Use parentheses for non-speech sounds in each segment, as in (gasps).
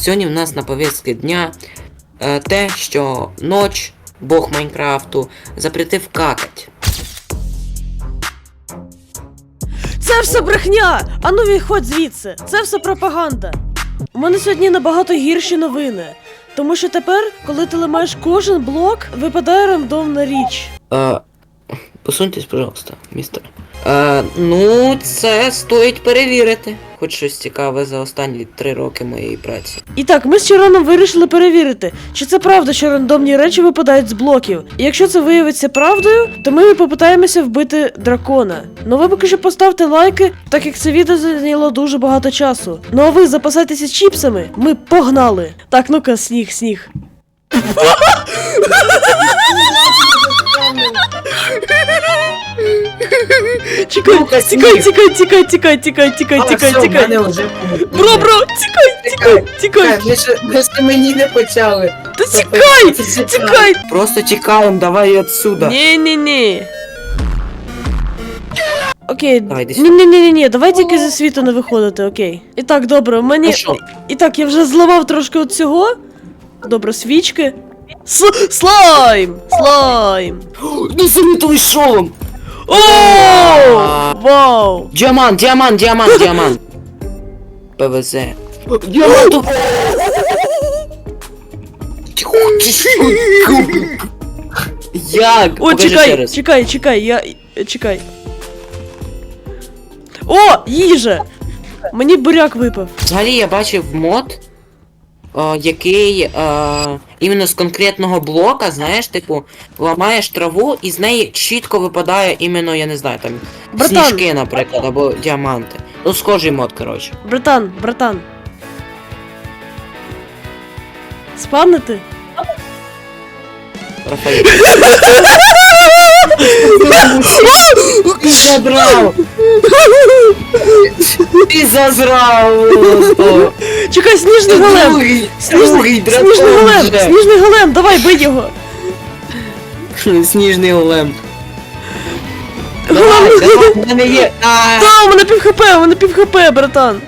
Сьогодні в нас на повістці дня е, те, що ноч, бог Майнкрафту, запретив какать. Це все брехня! Ану виходь звідси! Це все пропаганда. У мене сьогодні набагато гірші новини. Тому що тепер, коли ти ламаєш кожен блок, випадає рандомна річ. Е, посуньтесь, пожалуйста, містер. Е, ну, це стоїть перевірити. Хоч щось цікаве за останні три роки моєї праці. І так, ми з Чароном вирішили перевірити, чи це правда, що рандомні речі випадають з блоків. І якщо це виявиться правдою, то ми попитаємося вбити дракона. Ну ви поки що поставте лайки, так як це відео зайняло дуже багато часу. Ну а ви запасайтеся чіпсами, ми погнали. Так, ну-ка, сніг, сніг. (laughs) Чекай, тікай, тікай, тікай, тікай, тікай, тікай, тікай, тікай. Бро, бро, тікай, тікай, тікай. Ми ще, ми ще мені не почали. Та тікай, тікай. Просто тікаємо, давай отсюда. Ні, ні, ні. Окей, Давай, йди ні, ні, ні, ні, ні, давай тільки зі світу не виходити, окей. І так, добре, що? І так, я вже зламав трошки от цього. Добре, свічки. С- слайм! Слайм! Незамітовий шолом! О! Вау! Діамант, діамант, діамант, діамант. (laughs) ПВЗ. Діамант! Як? О, чекай, чекай, чекай, я. Чекай. О, їжа! Мені буряк випав. Взагалі я бачив мод, о, який е, іменно з конкретного блока, знаєш, типу, ламаєш траву і з неї чітко випадає іменно, я не знаю, там Братан. сніжки, наприклад, або діаманти. Ну, схожий мод, коротше. Братан, братан. Спавнити? Рафаїл. Ти забрав! Ти зазрав! просто. Чекай, сніжний голем! Другий, Сніжний, дракон сніжний голем! вже. Сніжний голем, давай, бий його! Сніжний голем. Голем! Давай, давай, в мене є. А, Та, у мене пів хп, у мене пів хп, братан!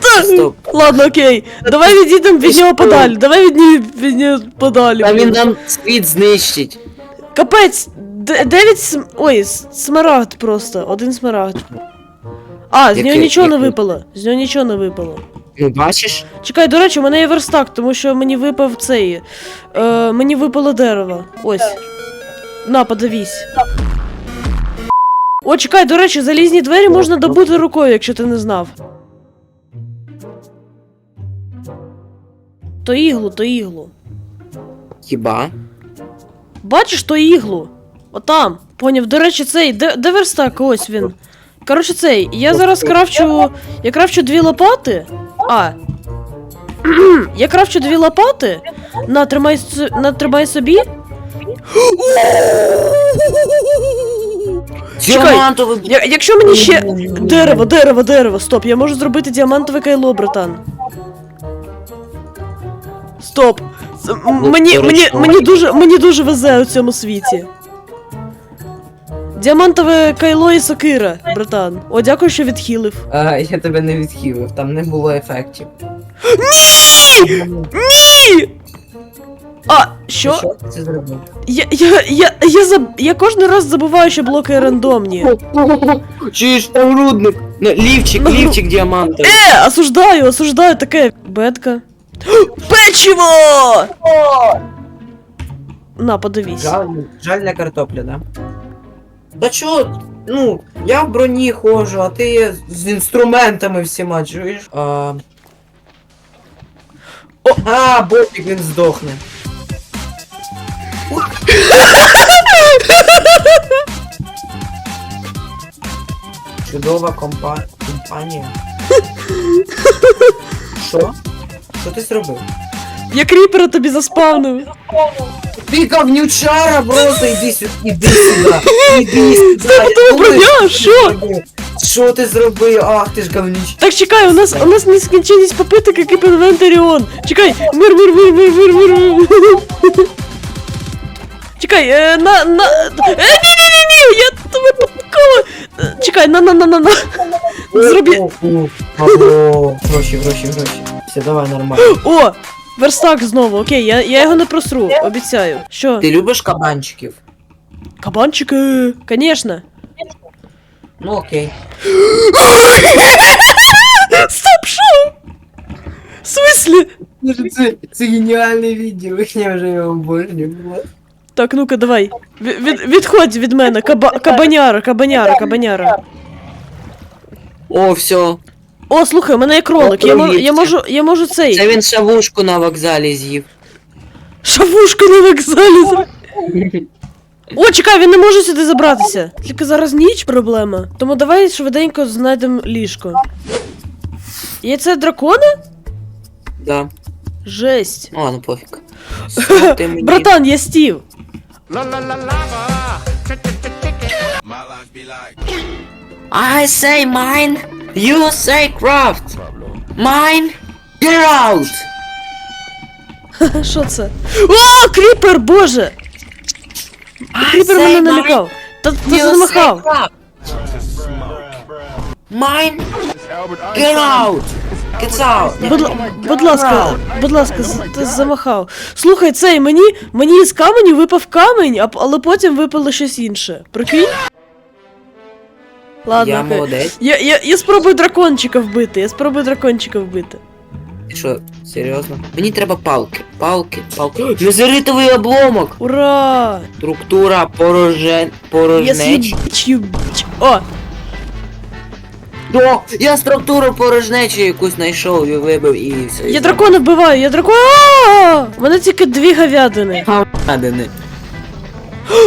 Та, Стоп. Ладно, окей. Давай відійдемо від Ти нього що? подалі. Давай від нього, від нього подалі. Та він нам світ знищить. Капець! Д- Дев'ять см... Ой, с- смарагд просто. Один смарагд. А, з нього Який- нічого не який? випало. З нього нічого не випало. Ну бачиш? Чекай, до речі, у мене є верстак, тому що мені випав цей. Е, мені випало дерево. Ось. На, подивись. О, чекай, до речі, залізні двері можна добути рукою, якщо ти не знав. То іглу, то іглу. Хіба? Бачиш то іглу? Отам. Поняв, до речі, цей. Де, де верстак? Ось він. Коротше, цей. Я зараз крафчу. Я крафчу дві лопати. А. (clears throat) Я крафчу дві лопати. На, тримай, на, тримай собі. (gasps) Чекай. Я, якщо мені ще. (clears throat) Дерево, дерево, дерево. Стоп, я можу зробити діамантове кайло, братан. Стоп. Мені, мені, мені дуже, мені дуже везе у цьому світі. Діамантове кайло і сокира, братан. О, дякую, що відхилив. А, я тебе не відхилив, там не було ефектів. Ні! А, що? Що ти це зробив? Я, я, я, я, заб... я кожен раз забуваю, що блоки рандомні. Чуєш, там рудник. Лівчик, лівчик діамантовий. Е, осуждаю, осуждаю таке. Бетка. Печиво! На, подивись. Жаль, жаль на картопля, да? Та чо? Ну, я в броні ходжу, а ти з інструментами всіма, чуєш? А, О! а ботик він здохне. Чудова компа... компанія. Що? Що ти зробив? Я кріпера тобі заспавнив. Ти говнючара, просто іди сюди, іди (laughs) сюди, іди сюди. Тебе броня, що? Що ти зробив? Ах, ти ж говніч. Так чекай, у нас у нас нескінченність попиток, як і під Вентаріон. Чекай, мир, мир, мир, мир, мир, мир. (laughs) Чекай, е, на, на, е, ні, ні, ні, я тебе. Е, Чекай, на, на, на, на, на. Зробі, О, о, Павло, гроші, гроші, гроші. Все, давай нормально. (gasps) О! Верстак знову, окей, я, я його не просру, обіцяю. Що? Ти любиш кабанчиків? Кабанчики! Конечно! Ну окей. Стоп, шо? В смысле? Це, це геніальне відео, я вже його обожнюю. Так, ну-ка, давай. Від, відходь від мене, Каба, кабаняра, кабаняра, кабаняра. О, все. О, слухай, у мене є кролик. Я, мо- я можу, я можу цей. Це він шавушку на вокзалі з'їв. Шавушку на вокзалі. зро- (laughs) О, чекай, він не може сюди забратися. Тільки зараз ніч проблема. Тому давай швиденько знайдемо ліжко. Яйце дракона? Да. Жесть. О, ну пофіг. (laughs) Все, ти мені- Братан, я стів. I say mine, you say craft. Mine, get out. (laughs) Що це? О, кріпер, боже! Кріпер мене налякав. Та ти замахав. Mine, get out. Get out. Будь, будь ласка, будь ласка, з- ти замахав. Слухай, цей мені мені з каменю випав камінь, а, але потім випало щось інше. Прикинь? Ладно, Я окей. молодець. Я, я, я спробую дракончика вбити, я спробую дракончика вбити. Ти що, серйозно? Мені треба палки. Палки, палки. (gasps) Незаритовий обломок. Ура! Структура порожен... Я порожнеч. съеб... О! О, я структуру порожнечі якусь знайшов і вибив і все. Я дракона вбиваю, я дракона. А! У мене тільки дві говядини. Гадини.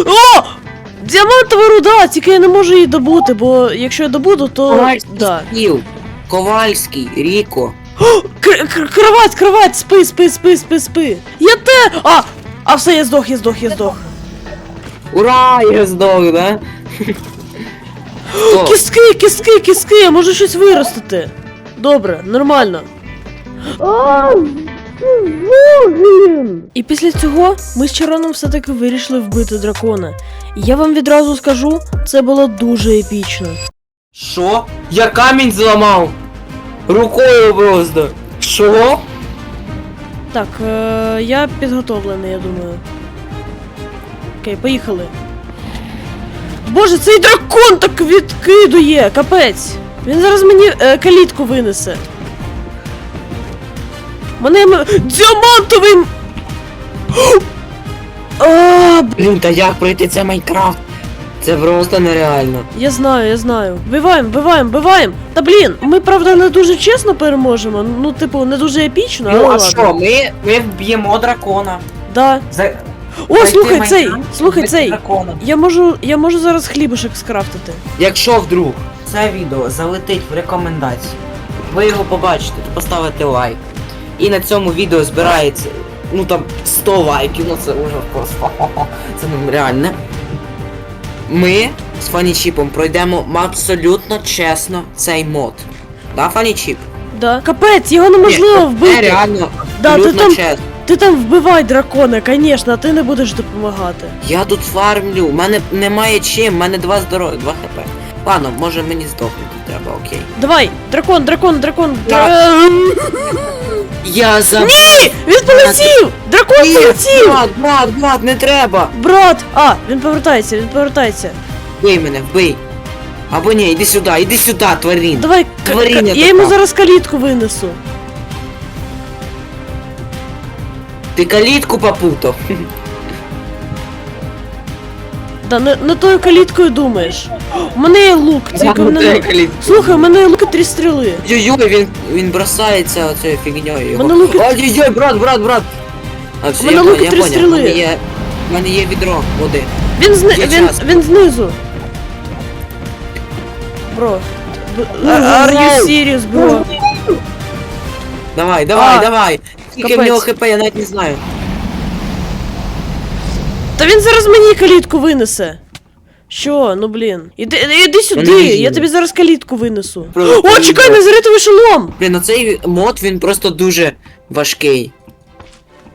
О! Діамантова руда, тільки я не можу її добути, бо якщо я добуду, то. Ковальський Да. стіл. Ковальський, Ріко. Кр- кр- кровать, кровать, спи, спи, спи, спи, спи. Я те. А! А все, я здох, я здох, я здох. Ура, я здох, да? Хто? Кістки, кістки, кістки, я можу щось виростити. Добре, нормально. І після цього ми з Чароном все-таки вирішили вбити дракона. І я вам відразу скажу, це було дуже епічно. Що? Я камінь зламав. Рукою просто. Що? Так, е- я підготовлений, я думаю. Окей, поїхали. Боже, цей дракон так відкидує! Капець! Він зараз мені е, калітку винесе. Мене м- діамантовий. м- А, Блін, та як пройти це Майнкрафт? Це просто нереально. я знаю, я знаю. Вбиваємо, вбиваємо, вбиваємо. Та блін, ми правда не дуже чесно переможемо. Ну, типу, не дуже епічно, але Ну а ладно. що, ми, ми вб'ємо дракона. Да. За... О, Зайти слухай, цей! Слухай, вбити цей! Дракона. Я можу, я можу зараз хлібушек скрафтити. Якщо вдруг Це відео залетить в рекомендації. ви його побачите, то поставите лайк. І на цьому відео збирається, ну там 100 лайків, ну це уже просто. (laughs) Це нереально. Ми з Фанічіпом пройдемо абсолютно чесно цей мод. Да, Фанічіп? Да. Капець, його неможливо вбити. Нереально, Да, ти абсолютно там- чесно. Ти там вбивай дракона, звісно, а ти не будеш допомагати. Я тут фармлю, у мене немає чим, у мене два здоров'я, два хп. Ладно, може мені здохнути треба, окей. Давай, дракон, дракон, дракон. Так. Дра- Я за... Ні! Він полетів! Дракон полетів! брат, брат, брат, не треба! Брат! А, він повертається, він повертається. Вбий мене, вбий. Або ні, іди сюди, іди сюди, тварин. Давай, к- к- я йому така. зараз калітку винесу. Ти калітку попутав. Да, не, не тою каліткою думаєш. У мене є лук, тільки в мене. Слухай, у мене є лук і три стріли. Ой-ой, він, він бросається оцею фігньою. Його. Мене луки- Ой-ой-ой, брат, брат, брат. А все, мене я, луки я три поняв, стріли. в мене є, в мене є відро води. Він, зни... Є він, час. він знизу. Бро. б- Ну, Are you ну. serious, бро? Давай, давай, А, давай. Скільки в капець. нього хп, я навіть не знаю. Та він зараз мені калітку винесе. Що, ну блін. Іди, іди сюди, я тобі зараз калітку винесу. Просто О, чекай, не- незаритовий шолом! Блін, оцей мод, він просто дуже важкий.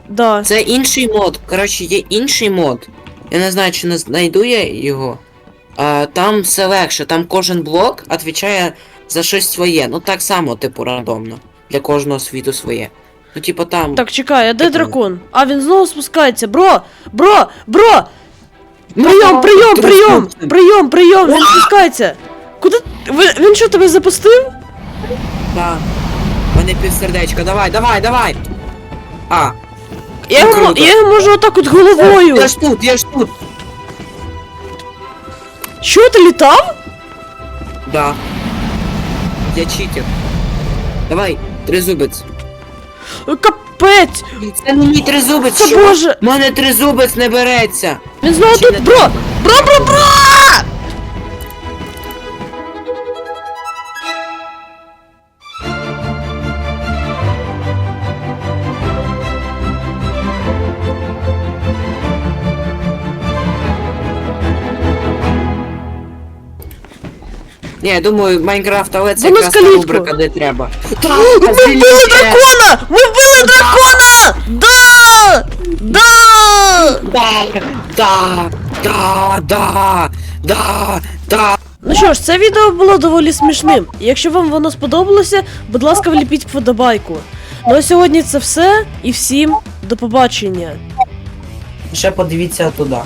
Да. Це інший мод. Коротше, є інший мод. Я не знаю, чи не знайду я його. А, там все легше, там кожен блок відповідає за щось своє. Ну так само, типу, рандомно. для кожного світу своє. Ну, типу там. Так, чекай, а де дракон? А він знову спускається. Бро! Бро! Бро! Прийом, прийом, прийом! Прийом, прийом! Він спускається! Куди? Ви- Він що тебе запустив? Да. Мене півсердечка, давай, давай, давай! А, Я його, круто. я його можу отак от головою. я ж тут, я ж тут! Що ти літав? Да. Я читер. Давай, тризубець. Капець! Це не мій тризубець, Це що? боже! У мене тризубець не береться. Він знову Чи не тут, бро! Бро, бро, бро! Ні, я думаю, Майнкрафт, але це Воно якраз та рубрика, де треба. Ми вбили дракона! Ми вбили дракона! Да! Да! Да, да, да, да, да, да. Ну що ж, це відео було доволі смішним. Якщо вам воно сподобалося, будь ласка, вліпіть вподобайку. Ну а сьогодні це все і всім до побачення. Ще подивіться туди.